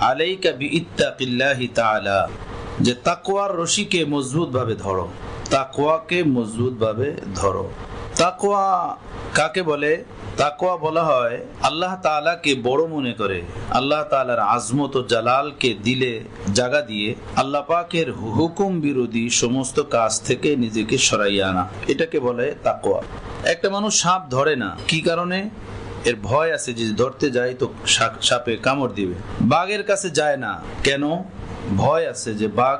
আলাইকা বিইত্তাকিল্লাহি তাআলা, যে তাকওয়ার রশিকে মজবুত ভাবে ধরো। তাকওয়াকে মজবুত ভাবে ধরো। তাকওয়া কাকে বলে? তাকওয়া বলা হয় আল্লাহ তাআলাকে বড় মনে করে। আল্লাহ তাআলার আজমত ও জালালকে দিলে, জাগা দিয়ে আল্লাহ পাকের হুকুম বিরোধী সমস্ত কাজ থেকে নিজেকে সরাইয়া আনা। এটাকে বলে তাকওয়া। একটা মানুষ সাপ ধরে না, কি কারণে? এর ভয় আছে যে ধরতে যায় তো সাপে কামড় দিবে। বাঘের কাছে যায় না। কেন? ভয় আছে যে বাঘ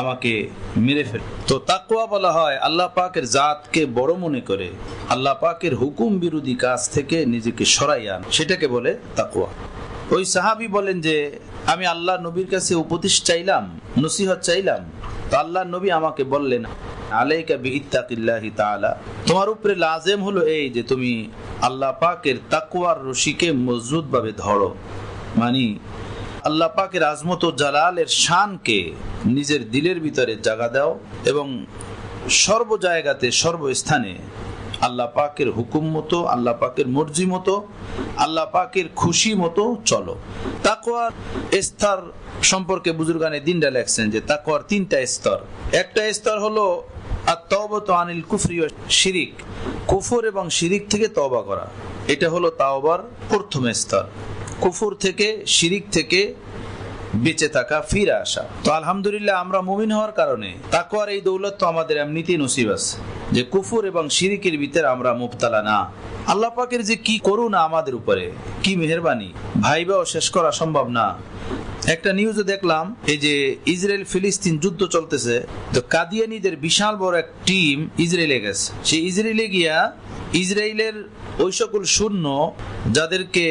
আমাকে মেরে ফেল তো তাকুয়া বলা হয়, আল্লাহ পাকের জাতকে বড় মনে করে। আল্লাহ পাকের হুকুম বিরোধী কাজ থেকে নিজেকে সরাই আন। সেটাকে বলে তাকুয়া ওই সাহাবি বলেন যে, আমি আল্লাহ নবীর কাছে উপদেশ চাইলাম, নসিহত চাইলাম। তো আল্লাহ নবী আমাকে বললেন আলাইকা বিইত্তাকিল্লাহি তাআলা। তোমার উপরে লাজেম হলো এই যে তুমি আল্লাহ পাকের তাকওয়ার রশিকে মজবুত ভাবে ধরো। মানে আল্লাহ পাকের আজমত জালালের শানকে নিজের দিলের ভিতরে জাগা দাও এবং সর্ব জায়গাতে সর্বস্থানে আল্লাহ পাকের হুকুম মতো, আল্লাহ পাকের মর্জি মতো, আল্লাহ পাকের খুশি মতো চলো। তাকওয়ার স্তর সম্পর্কে বুজুর্গানে দিনটা লেখছেন যে তাকওয়ার তিনটা স্তর। একটা স্তর হলো আর তওবাতু আনিল কুফরি শিরিক। কুফর এবং শিরিক থেকে তওবা করা। এটা হলো তাওবার প্রথম স্তর। কুফর থেকে, শিরিক থেকে বেঁচে থাকা, ফিরে আসা। তো আলহামদুলিল্লাহ, আমরা মুমিন হওয়ার কারণে তাকওয়ার এই দৌলত তো আমাদের এমনিতেই নসিব আছে। যে কুফুর এবং শিরিকের ভিতরে আমরা মুবতালা না। আল্লাহ পাকের যে কি করুণা আমাদের উপরে, কি মেহরবানি। ভাইবাও শেষ করা সম্ভব না। একটা নিউজে দেখলাম, এই যে ইসরায়েল ফিলিস্তিন যুদ্ধ চলতেছে, তো কাদিয়ানিদের বিশাল বড় এক টিম ইসরায়েলে গেছে। সেই ইসরায়েলে গিয়া ইসরায়েলের ওই সকল শূন্য যাদেরকে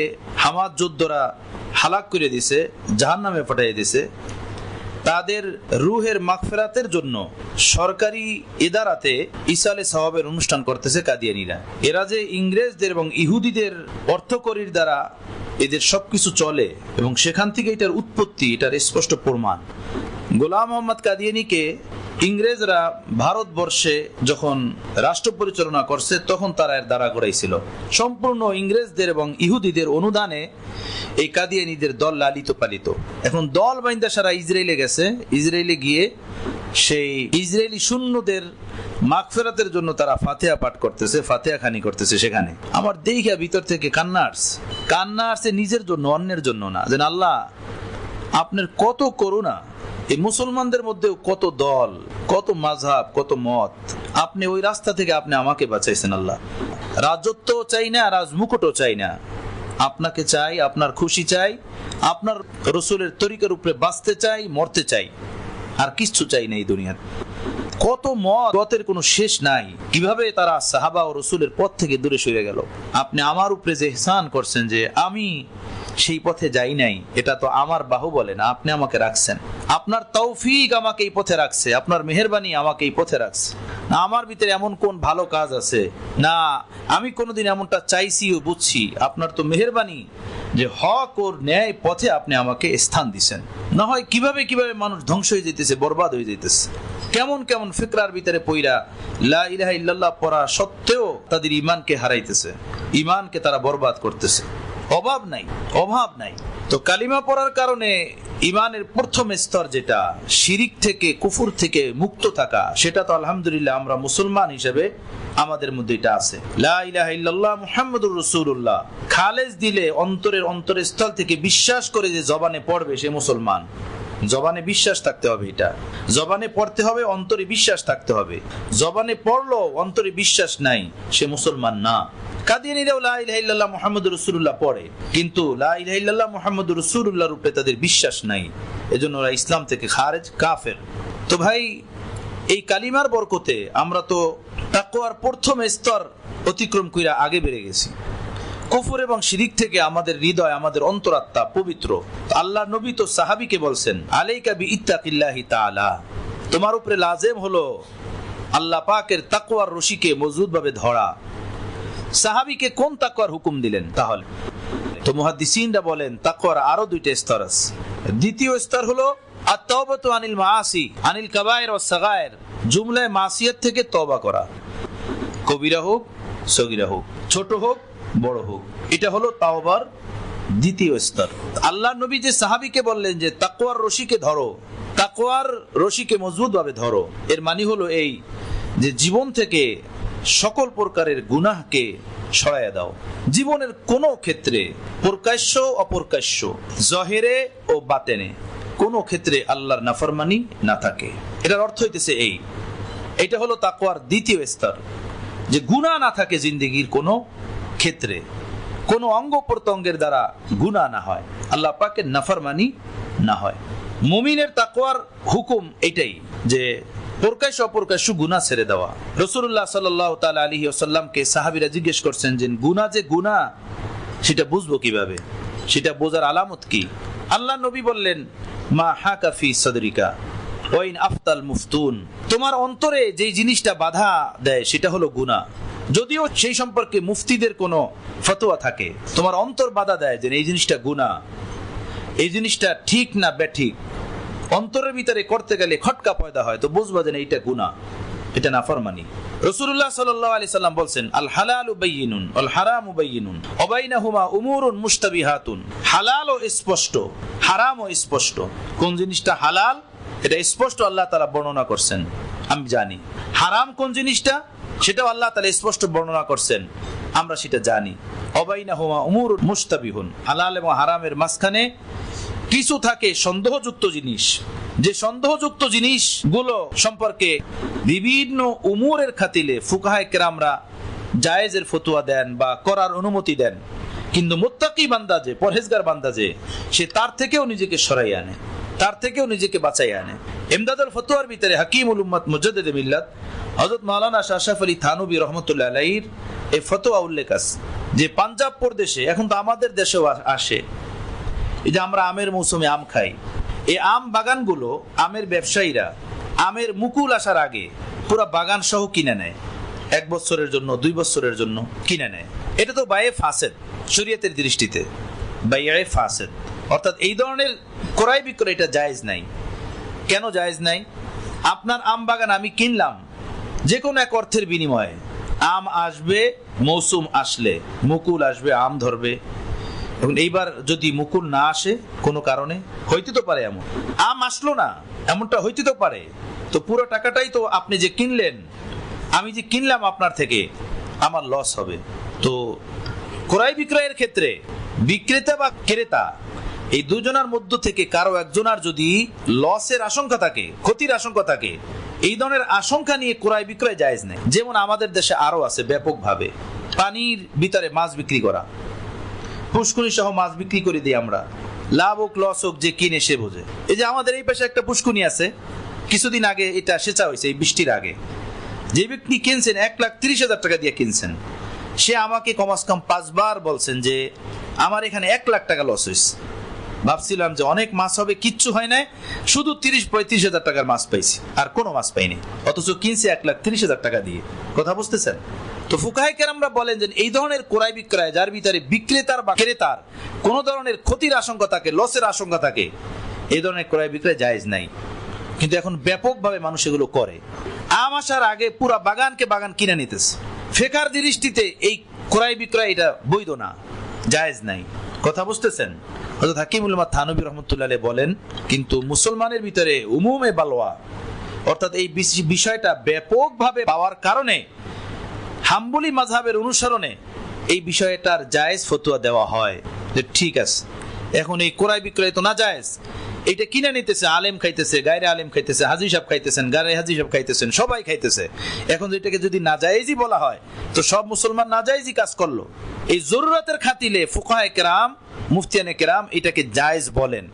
হামাদ যোদ্ধরা হালাক করে দিছে জাহান নামে পাঠিয়ে দিছে, তাদের রুহের মাগফেরাতের জন্য সরকারি ইদারাতে ইসালে সওয়াবের অনুষ্ঠান করতেছে কাদিয়ানিরা। এরা যে ইংরেজদের এবং ইহুদিদের অর্থকরীর দ্বারা এদের সবকিছু চলে এবং সেখান থেকে এটার উৎপত্তি, এটার স্পষ্ট প্রমাণ। গোলাম মোহাম্মদ কাদিয়ানিকে ইংরেজরা ভারতবর্ষে যখন রাষ্ট্র পরিচালনা করছে, তখন তারা এর দ্বারা গড়াইছিল সম্পূর্ণ ইংরেজদের এবং ইহুদিদের অনুদানে এই কাদিয়ানিদের দল লালিত পালিত এখন দল বাইন্দা সারা ইসরায়েলে গেছে। ইসরায়েলে গিয়ে সেই ইসরায়েলি শূন্যদের মাগফেরাতের জন্য তারা ফাতেহা পাঠ করতেছে, ফাতেহা খানি করতেছে সেখানে। আমার দেখা ভিতর থেকে কান্না আসছে। কান্না আসছে নিজের জন্য, অন্যের জন্য না। যেন আল্লাহ আপনার কত করুণা, এই মুসলমানদের মধ্যে কত দল, কত মাঝহাব কত মত, আপনি ওই রাস্তা থেকে আপনি আমাকে বাঁচাইছেন আল্লাহ। রাজত্ব চাই না, রাজমুকুটও চাই না। আপনাকে চাই, আপনার খুশি চাই, আপনার রসুলের তরিকার উপরে বাঁচতে চাই, মরতে চাই। আর কিচ্ছু চাই না এই দুনিয়ার কত মত মতের কোনো শেষ নাই। কীভাবে তারা সাহাবা ও রসুলের পথ থেকে দূরে সরে গেল? আপনি আমার উপরে যে এহসান করছেন যে আমি সেই পথে যাই নাই, এটা তো আমার বাহু বলে না, আপনি আমাকে রাখছেন। আপনার তৌফিক আমাকে এই পথে রাখছে, আপনার মেহরবানি আমাকে এই পথে রাখছে। না, আমার ভিতরে এমন কোন ভালো কাজ আছে? না, আমি কোনোদিন এমনটা চাইছি ও বুঝছি, আপনার তো মেহরবানি যে হক ওর ন্যায় পথে আপনি আমাকে স্থান দিছেন। না হয় কীভাবে কীভাবে মানুষ ধ্বংস হয়ে যেতেছে বরবাদ হয়ে যেতেছে কেমন কেমন ফিকরার ভিতরে পইরা লা ইলাহা ইল্লাল্লাহ পড়া সত্ত্বেও তাদের ইমানকে হারাইতেছে। ইমানকে তারা বরবাদ করতেছে। অভাব নাই অভাব নাই। তো কালিমা পড়ার কারণে ইমানের প্রথম স্তর যেটা, শিরিক থেকে, কুফুর থেকে মুক্ত থাকা, সেটা তো আলহামদুলিল্লাহ আমরা মুসলমান হিসেবে আমাদের মধ্যে এটা আছে। মুহাম্মাদুর রাসূলুল্লাহ। খালেজ দিলে অন্তরের অন্তরের স্থল থেকে বিশ্বাস করে যে জবানে পড়বে সে মুসলমান। জবানে বিশ্বাস থাকতে হবে এটা। জবানে পড়তে হবে, অন্তরে বিশ্বাস থাকতে হবে। জবানে পড়ল অন্তরে বিশ্বাস নাই, সে মুসলমান না। কাদিয়ানিরাও লা ইলাহা ইল্লাল্লাহ মুহাম্মাদুর রাসূলুল্লাহ পড়ে, কিন্তু লা ইলাহা ইল্লাল্লাহ মুহাম্মাদুর রাসূলুল্লাহর উপরে তাদের বিশ্বাস নাই। এজন্য ওরা ইসলাম থেকে খারেজ, কাফের। তো ভাই এই কালিমার বরকতে আমরা তো তাকওয়ার প্রথম স্তর অতিক্রম কইরা আগে বেড়ে গেছি। কুফর এবং শিরিক থেকে আমাদের হৃদয়, আমাদের অন্তরাত্মা পবিত্র। আল্লাহ নবী তো সাহাবিকে বলছেন, আলাইকা বি ইত্তাকিল্লাহি তাআলা। তোমার উপরে লাজেম হলো আল্লাহ পাকের তাকওয়ার রশিকে মজবুত ভাবে ধরা। সাহাবিকে কোন তাকওয়ার হুকুম দিলেন? তাহলে তো মুহাদ্দিসিনরা বলেন, তাকওয়ার আরও দুইটা স্তর আছে। দ্বিতীয় স্তর হলো আত-তাওবাতু আনিল মাআসি, আনিল কাবায়ের ও সাগায়ের। জুমলায় মাসিয়াত থেকে তওবা করা। কবিরা হোক, সগিরা হোক, ছোট হোক, বড় হোক, এটা হলো তাওবার দ্বিতীয় স্তর। আল্লাহ নবী যে সাহাবিকে বললেন যে, তাকওয়ার রশিকে ধরো, তাকওয়ার রশিকে মজবুত ভাবে ধরো, এর মানে হলো এই যে জীবন থেকে সকল প্রকারের গুনাহকে সরাইয়া দাও। জীবনের কোনো ক্ষেত্রে প্রকাশ্য, অপ্রকাশ্য, জহেরে ও বাতেনে কোনো ক্ষেত্রে আল্লাহর নাফরমানি না থাকে। এটার অর্থ হইতেছে এই। এটা হলো তাকওয়ার দ্বিতীয় স্তর। যে গুণা না থাকে জিন্দিগির কোনো ক্ষেত্রে, কোনো অঙ্গ প্রত্যঙ্গের দ্বারা গুণা না হয়। আল্লাহ পাকের নাফরমানি না হয়। মুমিনের তাকওয়ার হুকুম এটাই যে প্রকাশ্য অপ্রকাশ্য গুণা ছেড়ে দেওয়া। রসুল্লাহ সাল্লাহ তাল আলী আসাল্লামকে সাহাবিরা জিজ্ঞেস করছেন যে গুণা যে গুণা সেটা বুঝব কীভাবে? সেটা বোঝার আলামত কি? আল্লাহ নবী বললেন, মা হা কাফি সদরিকা, ওয়াইন আফতাল মুফতুন। তোমার অন্তরে যে জিনিসটা বাধা দেয়, সেটা হলো গুণা যদিও সেই সম্পর্কে মুফতিদের কোনো ফতোয়া থাকে, তোমার অন্তর বাধা দেয় যে এই জিনিসটা গুণা এই জিনিসটা ঠিক না ব্যাঠিক। অন্তরের ভিতরে করতে গেলে খটকা পয়দা হয়, তো বুঝবা যে এইটা গুণা এটা না ফরমানি রসুল্লাহ সাল্লাহ সাল্লাম বলছেন, আল হালাল উবাইনুন আল হারাম উবাইনুন অবাইনাহুমা উমুরুন মুস্তাবিহাতুন হালাল ও স্পষ্ট হারাম ও স্পষ্ট। কোন জিনিসটা হালাল, এটা স্পষ্ট আল্লাহ তারা বর্ণনা করছেন। আমি জানি। হারাম কোন জিনিসটা, সেটাও আল্লাহ তালা স্পষ্ট বর্ণনা করছেন। আমরা সেটা জানি। অবাইনা হুমা উমুর মুস্তাবিহুন হালাল এবং হারামের মাঝখানে কিছু থাকে সন্দেহযুক্ত জিনিস। যে সন্দেহযুক্ত জিনিসগুলো সম্পর্কে বিভিন্ন উমুরের খাতিলে ফুকাহায় কেরামরা জায়েজের ফতুয়া দেন বা করার অনুমতি দেন। কিন্তু মোত্তাকি বান্দা যে, পরহেজগার বান্দা যে, সে তার থেকেও নিজেকে সরাই আনে, তার থেকেও নিজেকে বাঁচাই আনে। এমদাদুল ফতুয়ার ভিতরে হাকিমুল উম্মত মুজাদ্দিদ মিল্লাত, হযরত মাওলানা শাহশাফ আলী থানুবী রহমতুল্লাহ আলাইহির এই ফতোয়া উল্লেখ আছে যে, পাঞ্জাব প্রদেশে, এখন তো আমাদের দেশেও আসে, এই যে আমরা আমের মৌসুমে আম খাই এই আম বাগানগুলো আমের ব্যবসায়ীরা আমের মুকুল আসার আগে পুরো বাগান সহ কিনে নেয়। এক বছরের জন্য, দুই বছরের জন্য কিনে নেয়। এটা তো বায়ে ফাসেদ, শরীয়তের দৃষ্টিতে। বাইয়ে ফাসেদ। অর্থাৎ এই ধরনের ক্রয় বিক্রয় এটা জায়েজ নাই। কেন জায়েজ নাই? আপনার আম বাগান আমি কিনলাম যে কোনো এক অর্থের বিনিময়ে। আম আসবে, মৌসুম আসলে, মুকুল আসবে, আম ধরবে। এখন এইবার যদি মুকুল না আসে কোনো কারণে, হইতে তো পারে এমন। আম আসলো না, এমনটা হইতে তো পারে। তো পুরো টাকাটাই তো আপনি যে কিনলেন, আমি যে কিনলাম আপনার থেকে, আমার লস হবে। তো ক্রয় বিক্রয়ের ক্ষেত্রে বিক্রেতা বা ক্রেতা, এই দুজনের মধ্য থেকে কারও একজনের যদি লসের আশঙ্কা থাকে, ক্ষতির আশঙ্কা থাকে, এই ধরনের আশঙ্কা নিয়ে ক্রয় বিক্রয় জায়েজ নেই। যেমন আমাদের দেশে আরও আছে ব্যাপকভাবে পানির ভিতরে মাছ বিক্রি করা। পুষ্কুনি সহ মাছ বিক্রি করে দিই আমরা। লাভ হোক লস হোক, যে কিনে সে বোঝে। এই যে আমাদের এই পাশে একটা পুষ্কুনি আছে, কিছুদিন আগে এটা সেচা হয়েছে, এই বৃষ্টির আগে। যে ব্যক্তি কিনছেন, এক লাখ তিরিশ হাজার টাকা দিয়ে কিনছেন। সে আমাকে কমাস কম পাঁচবার বলছেন যে, আমার এখানে এক লাখ টাকা লস হয়েছে। ভাবছিলাম যে অনেক মাছ হবে, কিচ্ছু হয় নাই, শুধু তিরিশ পঁয়ত্রিশ হাজার টাকার মাছ পাইছি, আর কোনো মাছ পাইনি, অথচ কিনছি এক লাখ তিরিশ হাজার টাকা দিয়ে। কথা বুঝতেছেন? তো ফুকাহাই কেরামরা বলেন যে এই ধরনের ক্রয় বিক্রয়, যার ভিতরে বিক্রেতার বা ক্রেতার কোন ধরনের ক্ষতির আশঙ্কা থাকে, লসের আশঙ্কা থাকে, এই ধরনের ক্রয় বিক্রয় জায়েজ নাই। কিন্তু এখন ব্যাপকভাবে মানুষ এগুলো করে। আম আসার আগে পুরা বাগানকে বাগান কিনে নিতেছে। ফেকার দৃষ্টিতে এই ক্রয় বিক্রয় এটা বৈধ না, জায়েজ নাই। কথা বুঝতেছেন? হযরত হাকিমুল থানবী রহমতুল্লাহ বলেন, কিন্তু মুসলমানের ভিতরে উমুমে বালোয়া অর্থাৎ এই বিষ- বিষয়টা ব্যাপকভাবে পাওয়ার কারণে হাম্বলি মাঝহাবের অনুসরণে এই বিষয়টার জায়েজ ফতুয়া দেওয়া হয়। যে ঠিক আছে, এখন এই ক্রয় বিক্রয় তো না জায়েজ এটা কিনে নিতেছে, আলেম খাইতেছে, গায়রে আলেম খাইতেছে, হাজি সাহেব খাইতেছেন গারে হাজি সাহেব খাইতেছেন, সবাই খাইতেছে। এখন এটাকে যদি নাজায়েজই বলা হয়, তো সব মুসলমান নাজায়েজই কাজ করল। এই জরুরতের খাতিলে ফুকাহায়ে কেরাম, মুফতিয়ানে কেরাম এটাকে জায়েজ বলেন।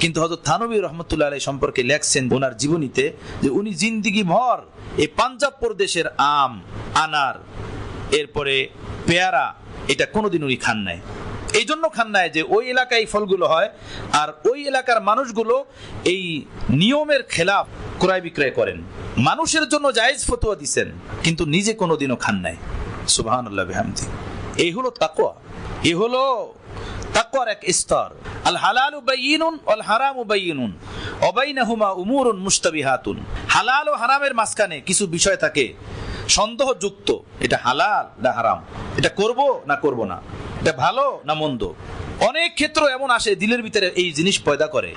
কিন্তু হয়তো থানবী রহমতুল্লাহ আলাই সম্পর্কে লেখছেন ওনার জীবনীতে যে উনি জিন্দিগি ভর এই পাঞ্জাব প্রদেশের আম, আনার, এরপরে পেয়ারা, এটা কোনোদিন উনি খান নাই। এই জন্য খান নাই যে ওই এলাকায় ফলগুলো হয় আর ওই এলাকার মানুষগুলো এই নিয়মের খেলাফ ক্রয় বিক্রয় করেন। মানুষের জন্য জায়েজ ফতুয়া দিছেন, কিন্তু নিজে কোনোদিনও খান নাই। সুবাহান আল্লাহ এই হলো তাকোয়া এই হলো তাকওয়ার এক স্তর। আল হালালু বাইয়িনুন ওয়াল হারামু বাইয়িনুন অবাইনাহুমা উমুরুন মুস্তাবিহাতুন হালাল ও হারামের মাঝখানে কিছু বিষয় থাকে, সন্দেহযুক্ত। এটা হালাল না হারাম? এটা করব না করব না? এটা ভালো না মন্দ? অনেক ক্ষেত্র এমন আসে, দিলের ভিতরে এই জিনিস পয়দা করে।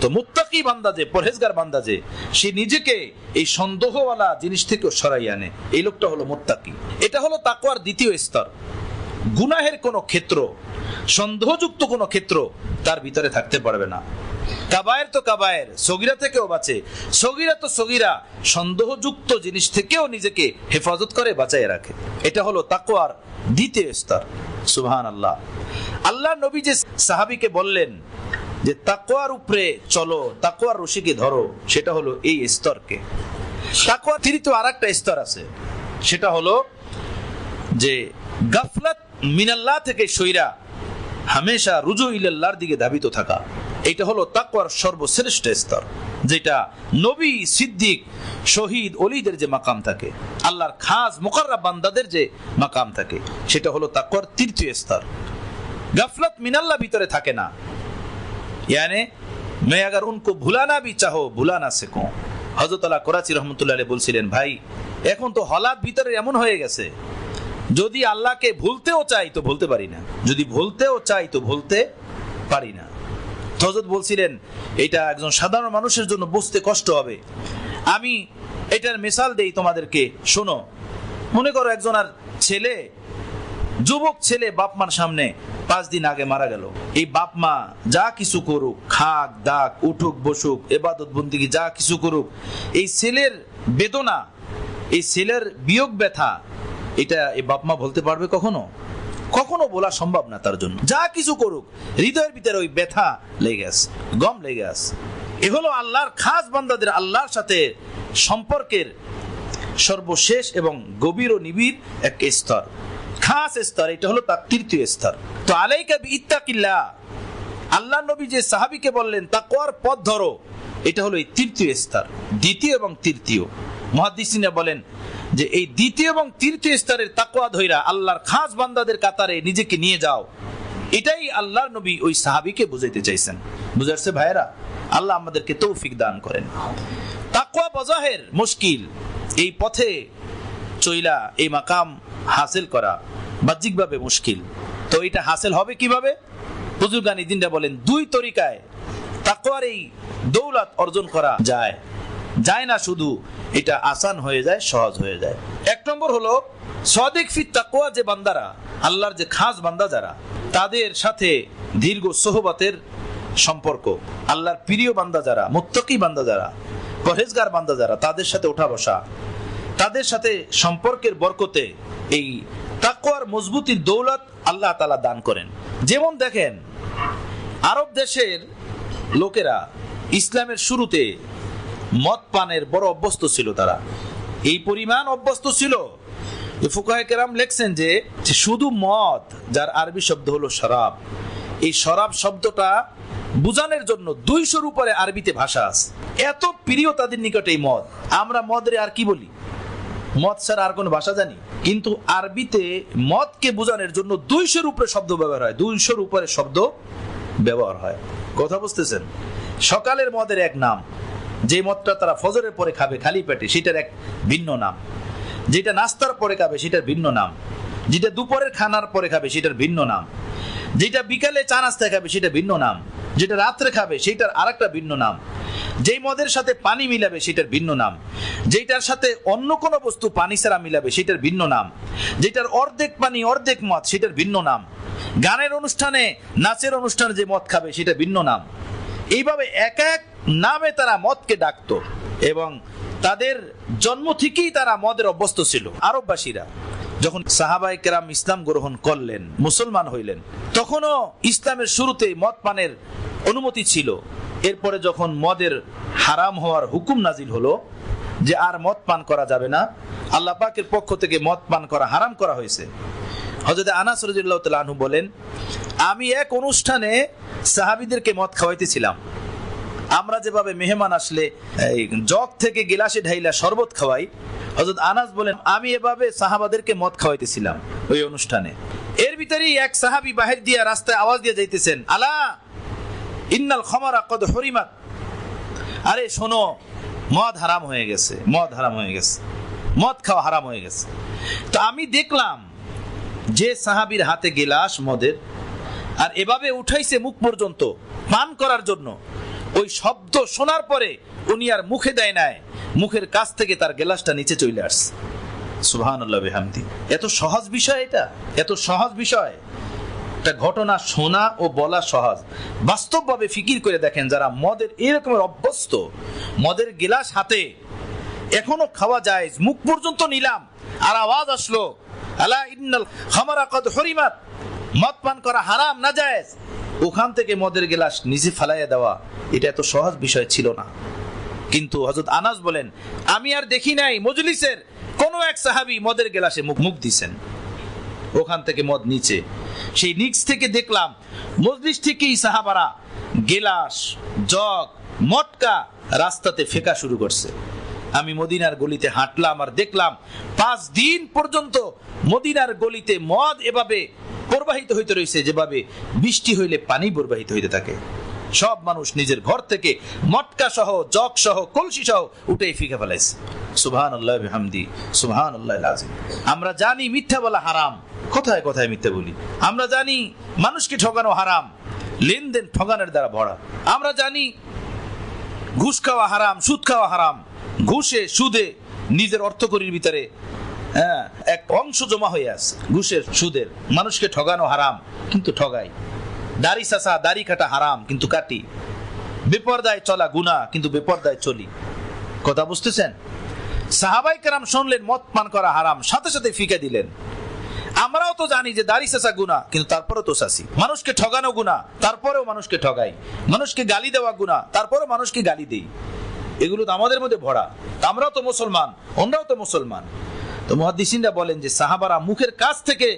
তো মুত্তাকি বান্দা যে, পরহেজগার বান্দা যে, সে নিজেকে এই সন্দেহওয়ালা জিনিস থেকে সরাই আনে। এই লোকটা হলো মুত্তাকি। এটা হলো তাকওয়ার দ্বিতীয় স্তর। গুনাহের কোন ক্ষেত্র, সন্দেহযুক্ত কোন ক্ষেত্র তার ভিতরে থাকতে পারবে না। কাবায়ের তো কাবায়ের, সগিরা থেকেও বাঁচে। সগিরা তো সগিরা, সন্দেহযুক্ত জিনিস থেকেও নিজেকে হেফাজত করে বাঁচায় রাখে। এটা হলো তাকওয়ার দ্বিতীয় স্তর। সুবহান আল্লাহ আল্লাহ নবী যে সাহাবিকে বললেন যে তাকওয়ার উপরে চলো, তাকওয়ার রশিকে ধরো, সেটা হলো এই স্তরকে। তাকওয়ার তৃতীয় আর একটা স্তর আছে, সেটা হলো যে গাফলাত মিনাল্লাহ থেকে সইরা হামেশা রুজু ইলাল্লাহর দিকে ধাবিত থাকা। এটা হলো তাকওয়ার সর্বশ্রেষ্ঠ স্তর, যেটা নবী সিদ্দিক, শহীদ অলিদের যে মাকাম থাকে, আল্লাহর খাস মোকাররা বান্দাদের যে মাকাম থাকে, সেটা হলো তাকওয়ার তৃতীয় স্তর। গাফলাত মিনাল্লাহ ভিতরে থাকে না यानी मैं अगर उनको भुलाना भी चाहो भुला ना सकूं হজরত আল্লাহ করাচি রহমতুল্লাহ বলছিলেন ভাই এখন তো হলাত ভিতরে এমন হয়ে গেছে যদি আল্লাহকে ভুলতেও চাই তো ভুলতে পারি না যদি ভুলতেও চাই তো ভুলতে পারি না হজরত বলছিলেন এটা একজন সাধারণ মানুষের জন্য বুঝতে কষ্ট হবে আমি এটার মিসাল দেই তোমাদেরকে শোনো মনে করো একজন আর ছেলে যুবক ছেলে বাপ মার সামনে পাঁচ দিন আগে মারা গেল। এই বাপ মা যা কিছু করুক, খাক, দাক, উঠুক, বসুক, এবাদত, বন্দিগি, যা কিছু করুক, এই ছেলের বেদনা, এই ছেলের বিয়োগ ব্যথা, এটা এই বাপ মা বলতে পারবে কখনো? কখনো বলা সম্ভব না তার জন্য। যা কিছু করুক, হৃদয়ের ভিতরে ওই ব্যথা লেগে আছে, গম লেগে আছে। এ হলো আল্লাহর খাস বান্দাদের আল্লাহর সাথে সম্পর্কের সর্বশেষ এবং গভীর ও নিবিড় এক স্তর। খাস স্তর, এটা হলো তার তৃতীয় স্তর। তো আলাইকা ইত্তাকিল্লা আল্লাহ নবী যে সাহাবিকে বললেন, তাকওয়ার পথ ধরো, এটা হলো এই তৃতীয় স্তর, দ্বিতীয় এবং তৃতীয়। মহাদিসিনা বলেন যে এই দ্বিতীয় এবং তৃতীয় স্তরের তাকওয়া ধইরা আল্লাহর খাস বান্দাদের কাতারে নিজেকে নিয়ে যাও। এটাই আল্লাহর নবী ওই সাহাবিকে বুঝাইতে চাইছেন। বুঝাচ্ছে ভাইরা আল্লাহ আমাদেরকে তৌফিক দান করেন। তাকওয়া বজাহের মুশকিল, এই পথে চইলা এই মাকাম হাসিল করা বাহ্যিকভাবে মুশকিল। তো এটা হাসিল হবে কীভাবে? বুজুর্গানি দিনটা বলেন, দুই তরিকায় তাকওয়ার এই দৌলত অর্জন করা যায়। যায় না শুধু, এটা আসান হয়ে যায়, সহজ হয়ে যায়। এক নম্বর হলো, সদিক ফিত তাকওয়া যে বান্দারা, আল্লাহর যে খাস বান্দা যারা, তাদের সাথে দীর্ঘ সোহবতের সম্পর্ক। আল্লাহর প্রিয় বান্দা যারা, মুত্তকি বান্দা যারা পরেজগার বান্দা যারা, তাদের সাথে ওঠা বসা, তাদের সাথে সম্পর্কের বরকতে এই তাকওয়ার মজবুতির দৌলত আল্লাহ তালা দান করেন। যেমন দেখেন, আরব দেশের লোকেরা ইসলামের শুরুতে মদ পানের বড় অভ্যস্ত ছিল তারা। এই পরিমাণ অভ্যস্ত ছিল ফুকাহেকেরাম লেখছেন যে শুধু মদ, যার আরবি শব্দ হলো শরাব। এই শরাব শব্দটা বুঝানোর জন্য দুইশোর উপরে আরবিতে ভাষা আছে। এত প্রিয় তাদের নিকটে এই মদ। আমরা মদরে আর কি বলি? মদ ছাড়া আর কোনো ভাষা জানি? কিন্তু আরবিতে মদকে বোঝানোর জন্য দুইশোর উপরে শব্দ ব্যবহার হয়। দুইশোর উপরে শব্দ ব্যবহার হয়। কথা বুঝতেছেন? সকালের মদের এক নাম। যে মদটা তারা ফজরের পরে খাবে খালি পেটে, সেটার এক ভিন্ন নাম। যেটা নাস্তার পরে খাবে, সেটার ভিন্ন নাম। যেটা দুপুরের খানার পরে খাবে, সেটার ভিন্ন নাম। যেটা বিকালে চা নাস্তা খাবে, সেটা ভিন্ন নাম। যেটা রাত্রে খাবে, সেটার আরেকটা ভিন্ন নাম। যেই মদের সাথে পানি মিলাবে, সেটার ভিন্ন নাম। যেটার সাথে অন্য কোনো বস্তু পানি ছাড়া মিলাবে, সেটার ভিন্ন নাম। যেটার অর্ধেক পানি, অর্ধেক মদ, সেটার ভিন্ন নাম। গানের অনুষ্ঠানে, নাচের অনুষ্ঠানে যে মদ খাবে, সেটা ভিন্ন নাম। এইভাবে এক এক নামে তারা মদকে ডাকতো এবং তাদের জন্ম থেকেই তারা মদের অভ্যস্ত ছিল। আরববাসীরা যখন সাহাবাই কেরাম ইসলাম গ্রহণ করলেন, মুসলমান হইলেন, তখনও ইসলামের শুরুতে মদ পানের অনুমতি ছিল। এরপরে যখন মদের হারাম হওয়ার হুকুম নাজিল হলো, যে আর মদ পান করা যাবে না, আল্লাহ পাকের পক্ষ থেকে মদ পান করা হারাম করা হয়েছে। হজরত আনাস রাদিয়াল্লাহু তাআলা বলেন, আমি এক অনুষ্ঠানে সাহাবীদেরকে মদ খাওয়াইতেছিলাম। আমরা যেভাবে মেহমান আসলে জগ থেকে গিলাসে ঢাইলা শরবত খাওয়াই হজরত আনাস বলেন, আমি এভাবে সাহাবাদেরকে মদ খাওয়াইতেছিলাম ওই অনুষ্ঠানে। এর ভিতরেই এক সাহাবি বাহির দিয়া রাস্তায় আওয়াজ দিয়ে যাইতেছেন আলা ইন্নাল খমারা কদ হরিমাত। আরে শোনো, মদ হারাম হয়ে গেছে, মদ হারাম হয়ে গেছে, মদ খাওয়া হারাম হয়ে গেছে। তো আমি দেখলাম যে সাহাবির হাতে গেলাস মদের, আর এভাবে উঠাইছে মুখ পর্যন্ত, পান করার জন্য। ওই শব্দ শোনার পরে উনি আর মুখে দেয় নাই, মুখের কাছ থেকে তার গেলাসটা নিচে চলে আসছে। বিহামদি। এত সহজ বিষয় এটা, এত সহজ বিষয়। একটা ঘটনা শোনা ও বলা সহজ। বাস্তবভাবে ফিকির করে দেখেন যারা মদের এরকমের অভ্যস্ত, মদের গিলাস হাতে এখনও খাওয়া যায়, মুখ পর্যন্ত নিলাম, আর আওয়াজ আসলো, আলা ইন্নাল খামারা কদ হরিমাত, মদ পান করা হারাম না যায় ওখান থেকে মদের গিলাস নিজে ফালাইয়া দেওয়া, এটা এত সহজ বিষয় ছিল না। কিন্তু হজরত আনাস বলেন, আমি আর দেখি নাই, মজলিসের কোন এক সাহাবি মদের গেলাসে মুখ মুখ দিছেন। ওখান থেকে মদ নিচে সেই নিক্স থেকে দেখলাম, মজলিস থেকেই সাহাবারা গেলাস, জগ, মটকা রাস্তাতে ফেকা শুরু করছে। আমি মদিনার গলিতে হাঁটলাম আর দেখলাম, পাঁচ দিন পর্যন্ত মদিনার গলিতে মদ এভাবে প্রবাহিত হইতে রয়েছে যেভাবে বৃষ্টি হইলে পানি প্রবাহিত হইতে থাকে। সব মানুষ নিজের ঘর থেকে মটকা সহ, জগ সহ, কলসি সহ উঠেই ফিকে ফেলাইছে। সুবহান আল্লাহ হামদি সুবহান আল্লাহ আমরা জানি মিথ্যা বলা হারাম। কোথায় কোথায় মিথ্যা বলি? আমরা জানি মানুষকে ঠকানো হারাম, লেনদেন ঠকানোর দ্বারা ভরা। আমরা জানি ঘুষ খাওয়া হারাম, সুদ খাওয়া হারাম। ঘুষে, সুদে নিজের অর্থকরীর ভিতরে হ্যাঁ এক অংশ জমা হয়ে আছে। ঘুষের, সুদের। মানুষকে ঠগানো হারাম, কিন্তু ঠগাই দাড়ি চাষা দাড়ি কাটা হারাম, কিন্তু কাটি। বেপর্দায় চলা গুনা কিন্তু বেপর্দায় চলি। কথা বুঝতেছেন? সাহাবাই কারাম শুনলেন, মদ পান করা হারাম, সাথে সাথে ফিকে দিলেন। আমরাও তো জানি যে দাড়ি চাষা গুণা কিন্তু তারপরেও তো চাষি মানুষকে ঠগানো গুণা তারপরেও মানুষকে ঠগাই। মানুষকে গালি দেওয়া গুণা তারপরেও মানুষকে গালি দেই। এগুলো তো আমাদের মধ্যে ভরা। আমরাও তো মুসলমান ওনরাও তো মুসলমান। তো মহাদিসিনরা বলেন যে সাহাবারা মুখের কাছ থেকে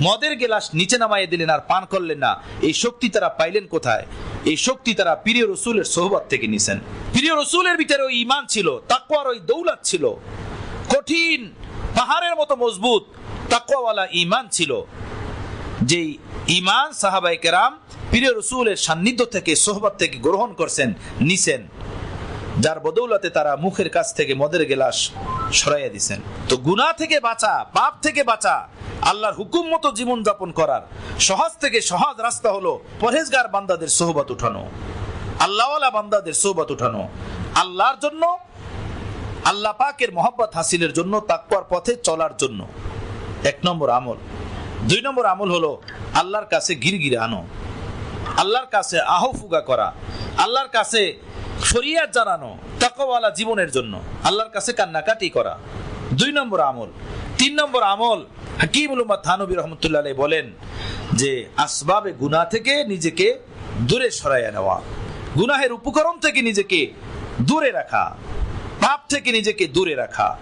মদের গেলাস নিচে নামাইয়ে দিলেন আর পান করলেন না। এই শক্তি তারা পাইলেন কোথায়? এই শক্তি তারা প্রিয় রসুলের সোহবত থেকে নিছেন। প্রিয় রসুলের ভিতরে ওই ইমান ছিল তাকুয়ার ওই দৌলাত ছিল। কঠিন, পাহাড়ের মতো মজবুত তাকুয়াওয়ালা ইমান ছিল। যেই ইমান সাহাবাই কেরাম প্রিয় রসুলের সান্নিধ্য থেকে, সোহবত থেকে গ্রহণ করছেন, নিছেন। যার বদৌলতে তারা মুখের কাছ থেকে মদের গেলাস সরাইয়া দিছেন। তো গুনাহ থেকে বাঁচা, পাপ থেকে বাঁচা, আল্লাহর হুকুম মতো জীবন যাপন করার সহজ থেকে সহজ রাস্তা হলো পরহেজগার বান্দাদের সোহবত উঠানো। আল্লাহওয়ালা বান্দাদের সোহবত উঠানো। আল্লাহর জন্য, আল্লাহ পাকের মহব্বত হাসিলের জন্য, তাকওয়ার পথে চলার জন্য। এক নম্বর আমল। দুই নম্বর আমল হলো আল্লাহর কাছে গিরগিরে আনো আল্লাহর কাছে আহফুগা করা। আল্লাহর কাছে শরিয়াত জানানো তাকওয়ালা জীবনের জন্য। আল্লাহর কাছে কান্নাকাটি করা। দুই নম্বর আমল। তিন নম্বর আমল হাকিমুল উম্মাদ থানবী রহমতুল্লাহ বলেন যে, আসবাবে গুনাহ থেকে নিজেকে দূরে সরাইয়া নেওয়া। গুনাহের উপকরণ থেকে নিজেকে দূরে রাখা। পাপ থেকে নিজেকে দূরে রাখা।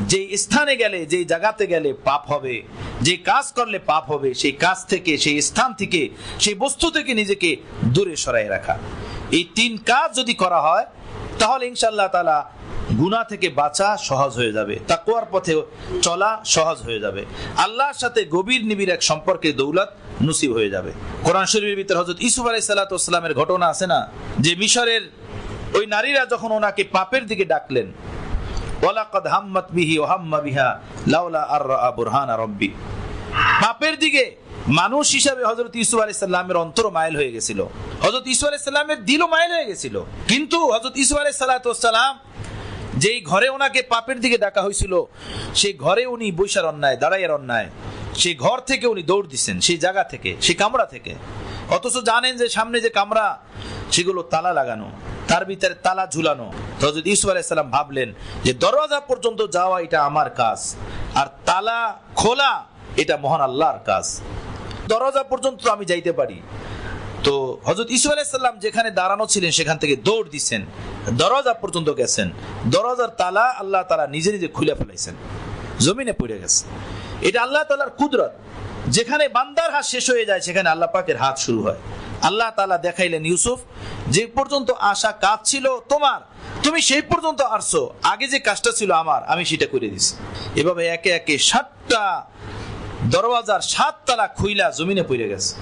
যে স্থানে গেলে যে জায়গাতে গেলে পাপ হবে, যে কাজ করলে পাপ হবে, সেই কাজ থেকে, সেই স্থান থেকে, সেই বস্তু থেকে নিজেকে দূরে সরাই রাখা। এই তিন কাজ যদি করা হয়, তাহলে ইনশাল্লাহ তালা গুণা থেকে বাঁচা সহজ হয়ে যাবে তাকুয়ার পথে চলা সহজ হয়ে যাবে। আল্লাহর সাথে গভীর নিবিড় এক সম্পর্কে দৌলত নসিব হয়ে যাবে। কোরআন শরীফের ভিতরে হজরত ইসুফ আলাই সাল্লাতামের ঘটনা আছে না? যে মিশরের ওই নারীরা যখন ওনাকে পাপের দিকে ডাকলেন, ওয়ালাকাদ হাম্মাত বিহি ও হাম্মা বিহা লাউলা আর বুরহানা রব্বি। পাপের দিকে মানুষ হিসাবে হজরত ইসুফ আলাই সাল্লামের অন্তর মাইল হয়ে গেছিল। হজরত ইসু আলাই সাল্লামের দিলও মাইল হয়ে গেছিল। কিন্তু হজরত ইসু আলাই সাল্লাম যেই ঘরে ওনাকে পাপের দিকে ডাকা হয়েছিল, সেই ঘরে উনি বৈশার অন্যায়, দাঁড়াইয়ের অন্যায়, সেই ঘর থেকে উনি দৌড় দিচ্ছেন সেই জায়গা থেকে, সেই কামরা থেকে। অথচ জানেন যে সামনে যে কামরা, সেগুলো তালা লাগানো, তার ভিতরে তালা ঝুলানো। হজরত ইসু আলাইসাল্লাম ভাবলেন যে দরওয়াজা পর্যন্ত যাওয়া এটা আমার কাজ, আর তালা খোলা এটা মহান আল্লাহর কাজ। দরজা পর্যন্ত আমি যাইতে পারি। তো হজরত ইসু আলাইসাল্লাম যেখানে দাঁড়ানো ছিলেন, সেখান থেকে দৌড় দিচ্ছেন দরজা পর্যন্ত গেছেন। দরজার তালা আল্লাহ তালা নিজে নিজে খুলে ফেলাইছেন। জমিনে পড়ে গেছে। এটা আল্লাহ তালার কুদরত। যেখানে বান্দার হাত শেষ হয়ে যায়, সেখানে আল্লাহ পাকের হাত শুরু হয়। আল্লাহ তালা দেখাইলেন, ইউসুফ, যে পর্যন্ত আশা কাজ ছিল তোমার, তুমি সেই পর্যন্ত আসছো। আগে যে কাজটা ছিল আমার, আমি সেটা করে দিছি। এভাবে একে একে ষাটটা দরওয়াজার সাত তালা খুইলা জমিনে পড়ে গেছে।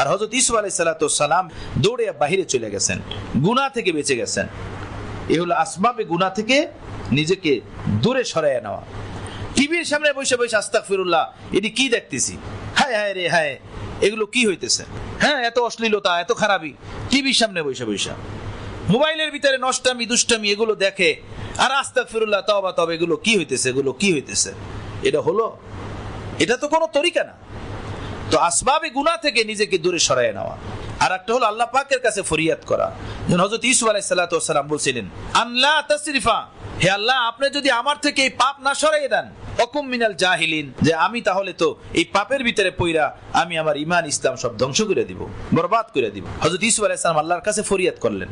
আর হজরত ইসু আলাই সালাম দৌড়ে বাহিরে চলে গেছেন। গুনা থেকে বেঁচে গেছেন। এ হলো আসবাবে গুনা থেকে নিজেকে দূরে সরাইয়া নেওয়া। টিভির সামনে বসে বসে আস্তাক ফিরুল্লাহ এটি কি দেখতেছি? হ্যাঁ হায় রে, হায়, এগুলো কি হইতেছে? হ্যাঁ এত অশ্লীলতা, এত খারাপই। টিভির সামনে বৈশা বৈশা মোবাইলের ভিতরে নষ্টামি, দুষ্টামি, এগুলো দেখে, আর আস্তাক ফিরুল্লাহ তবা তবে এগুলো কি হইতেছে, এগুলো কি হইতেছে? এটা হলো এটা তো কোনো তরিকা না। তো আসবাবে গুনাহ থেকে নিজেকে দূরে সরায় নেওয়া। আর একটা হলো আল্লাহ পাকের কাছে ফরিয়াদ করা। হজরত ইসু আলাই বলছিলেন আল্লাহ তসরিফা হে আল্লাহ, আপনি যদি আমার থেকে এই পাপ না সরাই দেন অকুম মিনাল জাহিলিন যে আমি তাহলে তো এই পাপের ভিতরে পইরা আমি আমার ইমান ইসলাম সব ধ্বংস করে দিব, বরবাদ করে দিব। হজরত ইসু আলাই সালাম আল্লাহর কাছে ফরিয়াদ করলেন।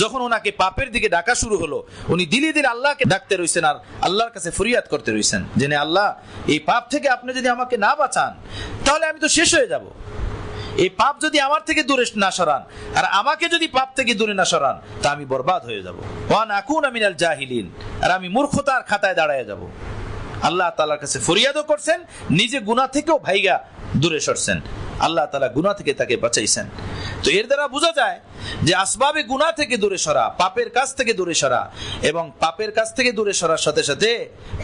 যখন ওনাকে পাপের দিকে ডাকা শুরু হলো, উনি দিলে দিলে আল্লাহকে ডাকতে রয়েছেন আর আল্লাহর কাছে ফরিয়াদ করতে রয়েছেন জেনে আল্লাহ, এই পাপ থেকে আপনি যদি আমাকে না বাঁচান, তাহলে আমি তো শেষ হয়ে যাব। এই পাপ যদি আমার থেকে দূরে না সরান, আর আমাকে যদি পাপ থেকে দূরে না সরান, তা আমি বরবাদ হয়ে যাব। ওয়ান আকুন আমিনাল জাহিলিন, আর আমি মূর্খতার খাতায় দাঁড়ায় যাব। আল্লাহ তালার কাছে ফরিয়াদও করছেন, নিজে গুনাহ থেকেও ভাইগা দূরে সরছেন। আল্লাহ তালা গুনাহ থেকে তাকে বাঁচাইছেন। তো এর দ্বারা বোঝা যায় যে আসবাবে গুনাহ থেকে দূরে সরা, পাপের কাছ থেকে দূরে সরা এবং পাপের কাছ থেকে দূরে সরার সাথে সাথে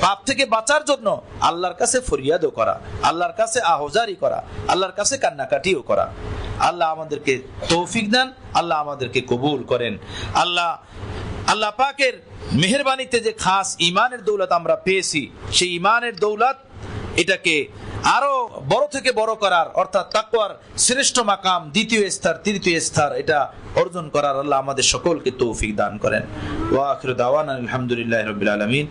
পাপ থেকে বাঁচার জন্য আল্লাহর কাছে ফরিয়াদও করা, আল্লাহর কাছে আহজারি করা, আল্লাহর কাছে কান্নাকাটিও করা। আল্লাহ আমাদেরকে তৌফিক দেন, আল্লাহ আমাদেরকে কবুল করেন। আল্লাহ আল্লাহ পাকের মেহরবানিতে যে খাস ইমানের দৌলত আমরা পেয়েছি, সেই ইমানের দৌলত এটাকে আরও বড় থেকে বড় করার, অর্থাৎ তাকুয়ার শ্রেষ্ঠ মাকাম, দ্বিতীয় স্তর, তৃতীয় স্তর, এটা অর্জন করার আল্লাহ আমাদের সকলকে তৌফিক দান করেন। ওয়া আখিরু দাওয়ানা আলহামদুলিল্লাহি রাব্বিল আলামিন।